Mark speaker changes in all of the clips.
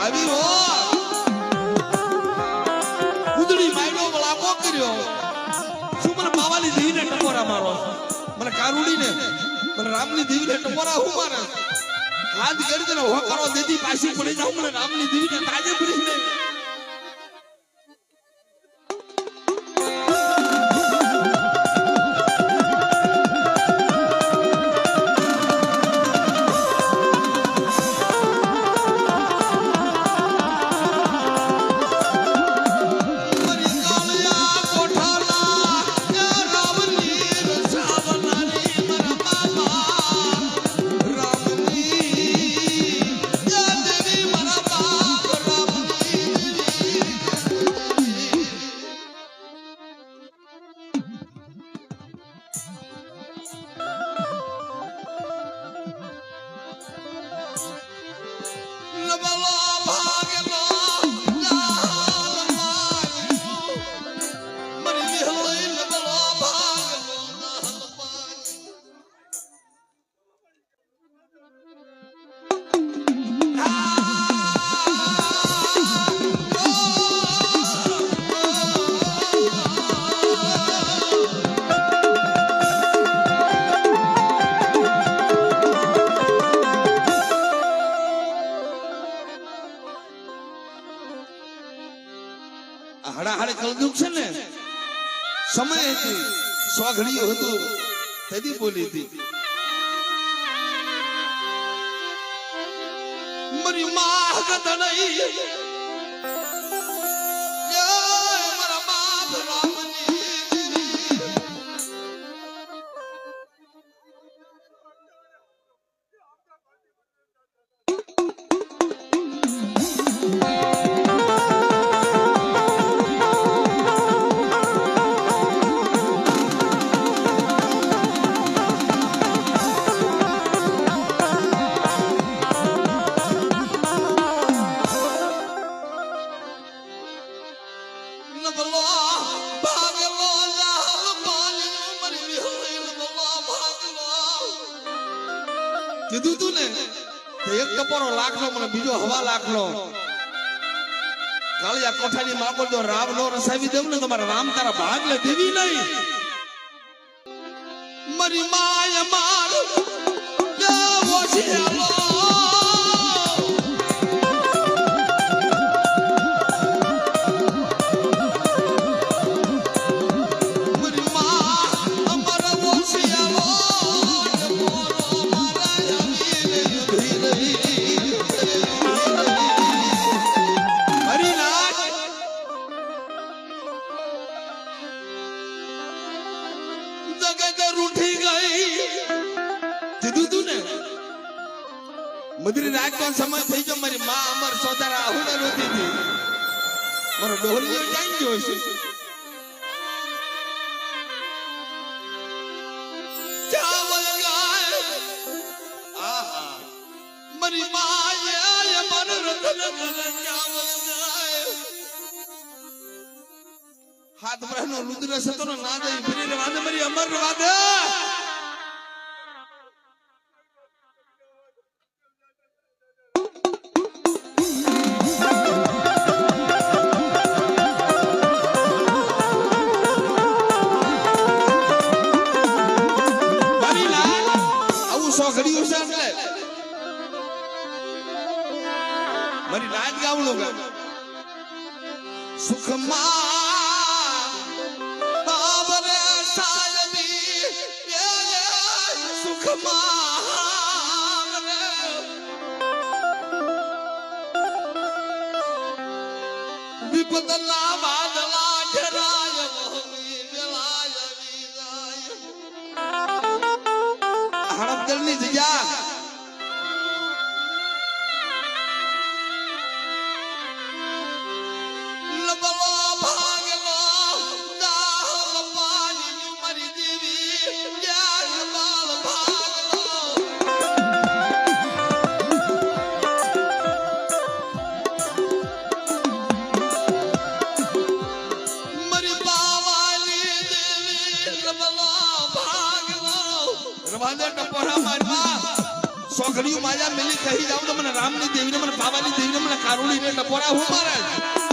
Speaker 1: આવી હો. કર્યો. શું મને બાવાની દેવીને ટકોરા મારો? મને કારુડીને, મને રામની દેવીને ટકોરા હું મારે? હાથ કરી દે હોકારો દેતી પાછી પડી જાઉં, મને રામની દેવીને તાજે પડી ને સમય હતી તેથી બોલી હતી. મરી માગત નહીં. કોઠાની માગો જો રામ નો રસાવી દેવ ને તમારા રામ તારા ભાગ લે દેવી નહીં. મરી માય મારો ડોલિયો જાઈ ગયો છે મરી માએ મન રતન હાથ બ્રહ્નો રુદ્ર સતનો નાદ ફરી વાદ મરી અમર વાદ સુખમાં ઘડિયું માયા મેલી કહી જાઉં તો મને રામની દેવીને, મને બાબાની દેવીને, મને કારુણીને ટપોરા હું મારે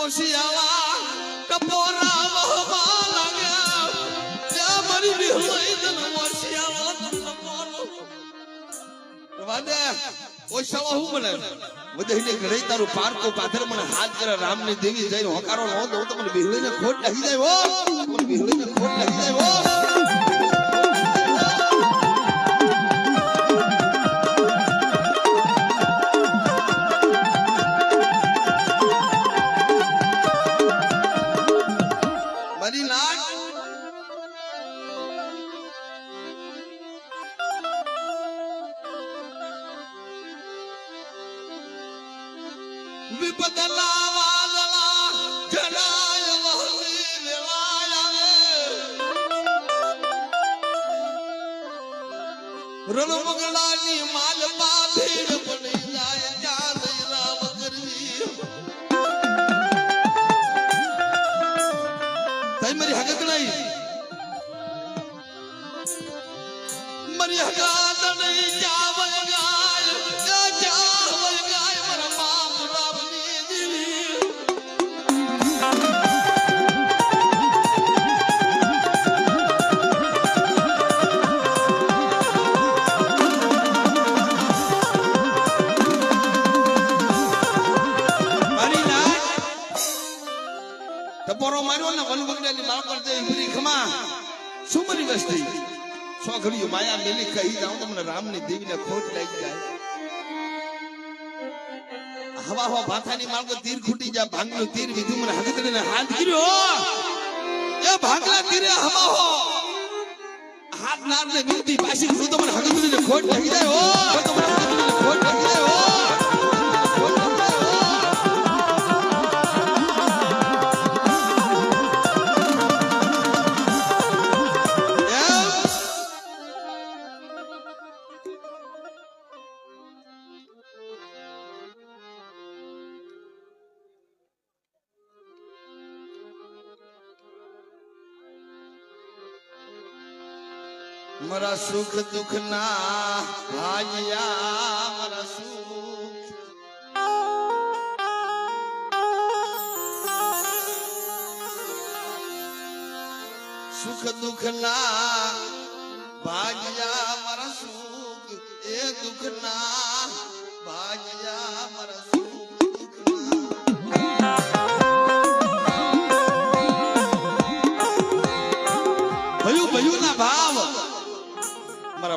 Speaker 1: ઓશિયાળા ઘરે તારું પારકો પાથર મને હાથ કરે, રામની દેવી જઈને હોકારો નો દઉં તો મને વિહળીને ખોટ લાગી જાય હો. મને ખોટ લાગી જાય હો. આવે રણમગડાની માલપા ભીડ પડી જાય ચાંદ રામ કરવી તાઈ મારી હગત નહીં. મારી હગત નહીં માર્યો ને વન વગડાની માળ પર જઈ ઊભી ખમા શું મારી વસ્તી. સોખડીઓ માયા મેલી કહી જાઉં તો મને રામની દેવીને ખોટ લાગી જાય. હવા હવા ભાથાની પર તીર ખૂટી જાય ભાંગનું તીર વિધું મને હગતડીને હાથ કર્યો. એ ભાંગલા તીરે હવા હો. હાથ નાર ને વિનતી પાછી તો મને હગતડીને ખોટ લાગી જાય. હો તો ખોટ લાગી જાય. મારા સુખ દુઃખ ના ભાગ્યા મારા સુખ સુખ દુઃખ ના ભાગ્યા મારા સુખ, એ દુઃખ ના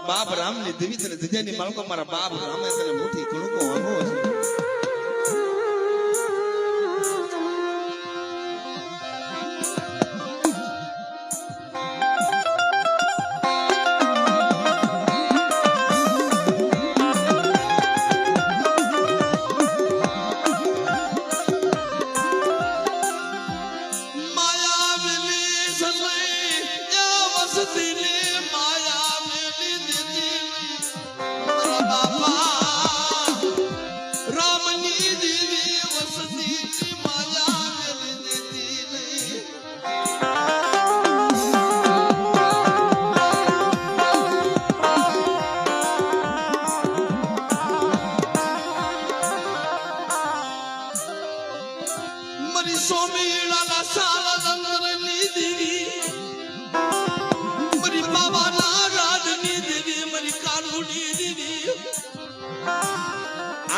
Speaker 1: બાપ રામની દેવી તને ધજાની માલકો મારા બાપ રામે તને મોટી કણકો અનો છે. માયા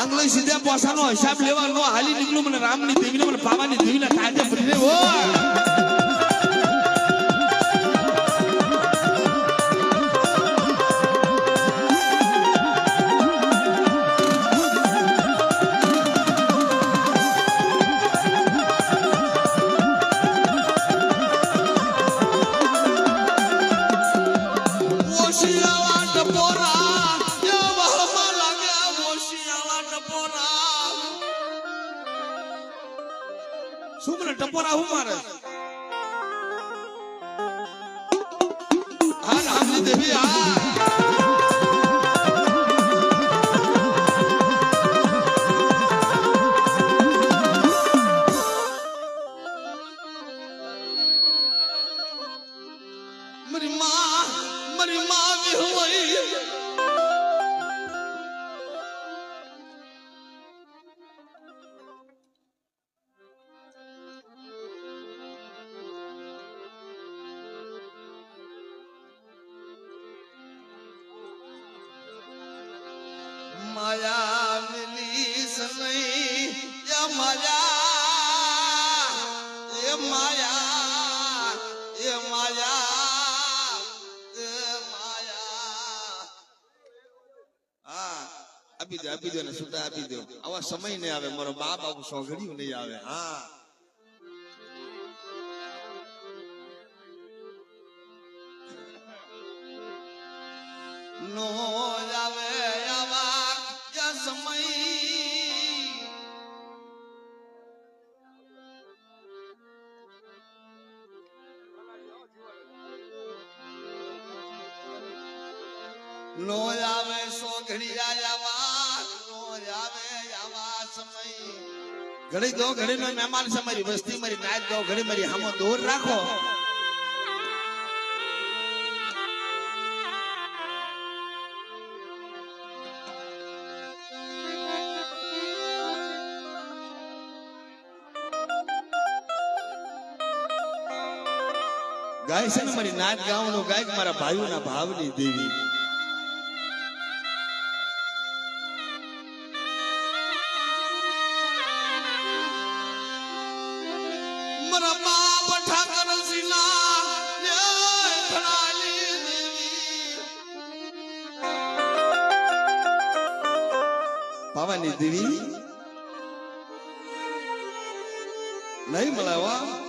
Speaker 1: આંગળી સીધા પોસાનો હિસાબ લેવાનો હાલી નીકળું મને. રામની દેવીને મને પાવાની દેવીના કાજે ભરીને ઓ શું મને ટપોરા હું મારે? હા રામજી દેવી હા. આપી દો ને સુતા આપી દો. આવા સમય નહીં આવે, મારો બાપ આવું સોગડ્યું નહીં આવે. હા. નો આવે આવા સમય. નો આવે આવા ઘડી દો, ઘડી નો મહેમાન છે મારી વસ્તી મારી, નાચ દો, ઘડી મારી હામો દૂર રાખો. ગાય છે ને મારી, નાચ ગાવાનું ગાય મારા ભાઈઓના ભાવની દેવી. પાવાની દેવી નહીં મળાવા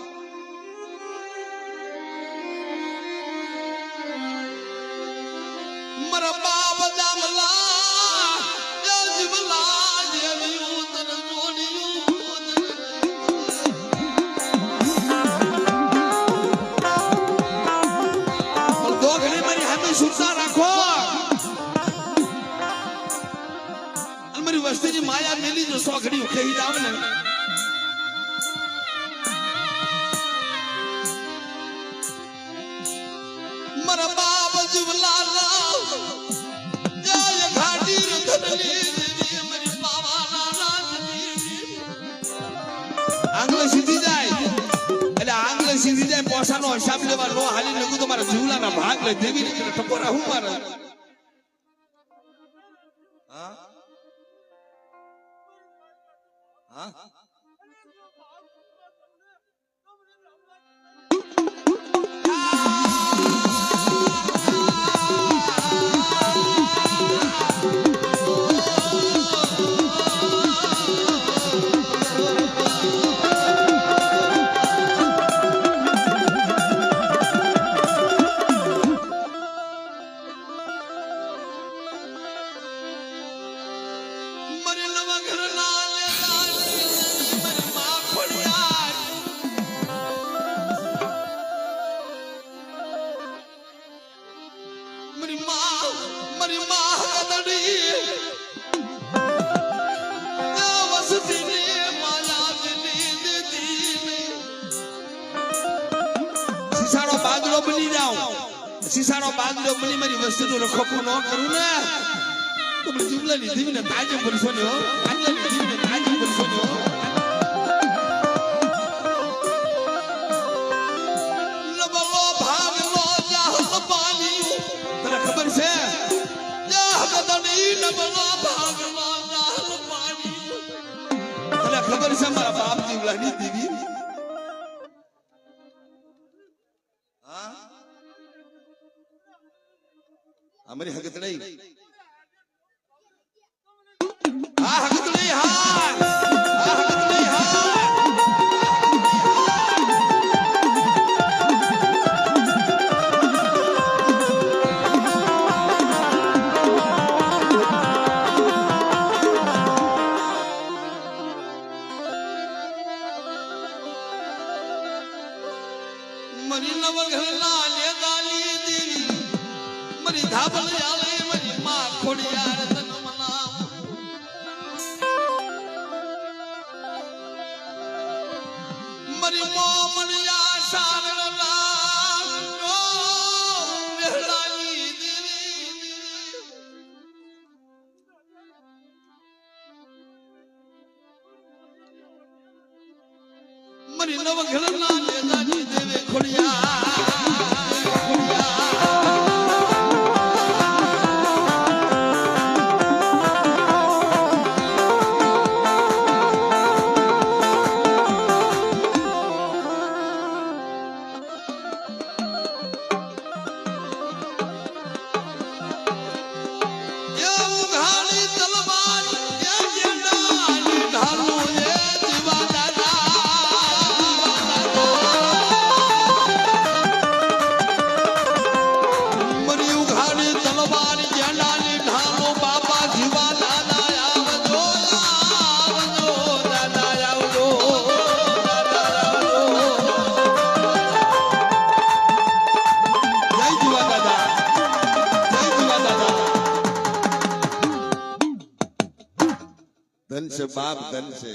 Speaker 1: અને મારી વસ્તીની માયા મેલી જો સોખડી કહી જાવ ને સીધી જાય. એટલે આંગલે સીધી જાય, પોસાનો હિસાબ લેવા નો હાલી નગુ તો મારા જીવલાના ભાગ લે દેવી ટપોરા હું મારે? મારી સીસાનો બાંદડો મળી મારી વસ્તુનું રખોપું ન કરું ને, તો મને જીવલાની દીવીને તાજે બનશો ને હો. આજલાની દીવીને તાજે બનશો ને હો. ખબર છે? ખબર છે મારા દીવી? હા? અમારી હકત નહીં. હા હકત નહીં હા. મરી નવઘરના લેદાલી દેવે ખોડિયાર બાપ
Speaker 2: ધન છે.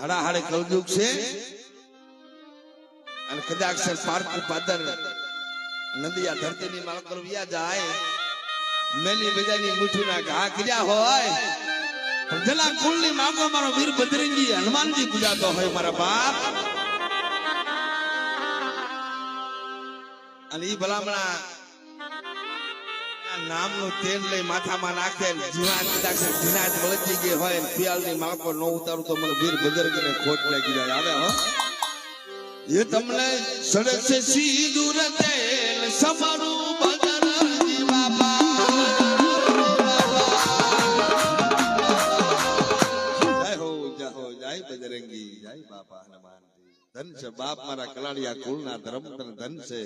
Speaker 2: હાડા હાડે કલયુગ છે. અને કદાચ પાર્ક પાદર નદીયા ધરતીની માલકર વ્યા જાય. મેલી બજાની મીઠુના ઘા કર્યા હોય.
Speaker 1: જલા કુળની માંગો મારો વીર બજરંગી હનુમાનજી પૂજાતો હોય મારા બાપ.
Speaker 2: અને ઈ ભલામણા નામનું તેલ લઈ માથામાં નાખે ને જીવા કદાચ જીનાત વળગી ગઈ હોય ને પિયાલની માળકો ન ઉતારું તો મને વીર બજરંગીને ખોટ લાગી જાય. આવે હો?
Speaker 1: એ તમને સડક છે સીધું ને તેલ, સમારું બજરંગી બાબા
Speaker 2: જય હો જય હો, જય બજરંગી, જય બાપા હનુમાનજી. ધન છે બાપ મારા કલાડિયા કુળના ધર્મ ધન છે.